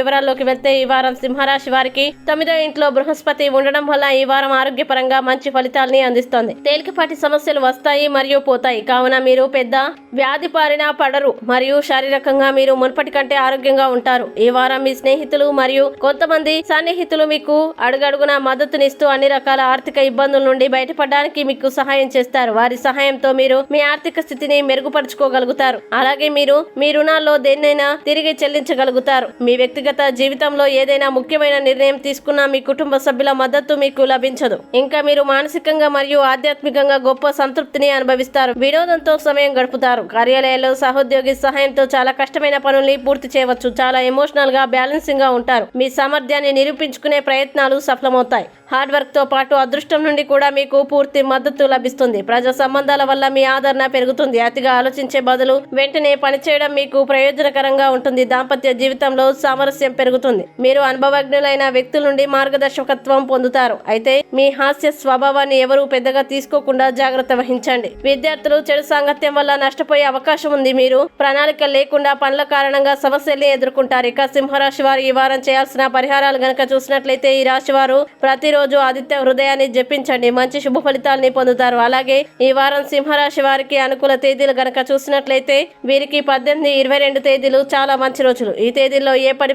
వివరాల్లోకి వెళ్తే ఈ వారం సింహరాశి వారికి తొమ్మిదో ఇంట్లో బృహస్పతి ఉండడం వల్ల ఈ వారం ఆరోగ్యపరంగా మంచి ఫలితాల్ని అందిస్తోంది. తేలికపాటి సమస్యలు వస్తాయి మరియు పోతాయి. కావున మీరు పెద్ద వ్యాధి పారిన పడరు మరియు శారీరకంగా మీరు మునుపటి కంటే ఆరోగ్యంగా ఉంటారు. ఈ వారం మీ స్నేహితులు మరియు కొంతమంది సన్నిహితులు మీకు అడుగడుగున మద్దతునిస్తూ అన్ని రకాల ఆర్థిక ఇబ్బందుల నుండి బయటపడడానికి మీకు సహాయం చేస్తారు. వారి సహాయంతో మీరు మీ ఆర్థిక స్థితిని మెరుగుపరుచుకోగలుగుతారు. అలాగే మీరు మీ రుణాల్లో దేన్నైనా తిరిగి చెల్లించగలుగుతారు. మీ వ్యక్తిగత జీవితంలో ఏదైనా ముఖ్యమైన నిర్ణయం తీసుకున్నా మీ కుటుంబ సభ్యుల మద్దతు మీకు లభించదు. ఇంకా మీరు మానసికంగా మరియు ఆధ్యాత్మికంగా గొప్ప సంతృప్తిని అనుభవిస్తారు. వినోదంతో సమయం గడుపుతారు. కార్యాలయాల్లో సహోద్యోగి సహాయంతో చాలా కష్టమైన పనుల్ని పూర్తి చేయవచ్చు. చాలా ఎమోషనల్గా బ్యాలెన్సింగ్గా ఉంటారు. మీ సామర్థ్యాన్ని నిరూపించుకునే ప్రయత్నాలు సఫలమవుతాయి. హార్డ్ వర్క్తో పాటు అదృష్టం నుండి కూడా మీకు పూర్తి మద్దతు లభిస్తుంది. ప్రజా సంబంధాల వల్ల మీ ఆదరణ పెరుగుతుంది. అతిగా ఆలోచించే బదులు వెంటనే పనిచేయడం మీకు ప్రయోజనకరంగా ఉంటుంది. దాంపత్య జీవితంలో సామరస్యం పెరుగుతుంది. మీరు అనుభవజ్ఞులైన వ్యక్తుల నుండి మార్గదర్శకత్వం పొందుతారు. అయితే మీ హాస్య స్వభావాన్ని ఎవరూ పెద్దగా తీసుకోకుండా జాగ్రత్త వహించండి. విద్యార్థులు చెడు సాంగత్యం వల్ల నష్టపోయే అవకాశం ఉంది. మీరు ప్రణాళిక లేకుండా పనుల కారణంగా సమస్యల్ని ఎదుర్కొంటారు. ఇక సింహరాశి వారు ఈ వారం చేయాల్సిన పరిహారాలు గనక చూసినట్లయితే ఈ రాశి వారు ప్రతిరోజు ఆదిత్య హృదయాన్ని జపించండి. మంచి శుభ ఫలితాల్ని పొందుతారు. అలాగే ఈ వారం సింహరాశి వారికి అనుకూల తేదీలు గనక చూసినట్లయితే వీరికి పద్దెనిమిది ఇరవై రెండు తేదీలు చాలా మంచి రోజులు. ఈ తేదీల్లో ఏ పని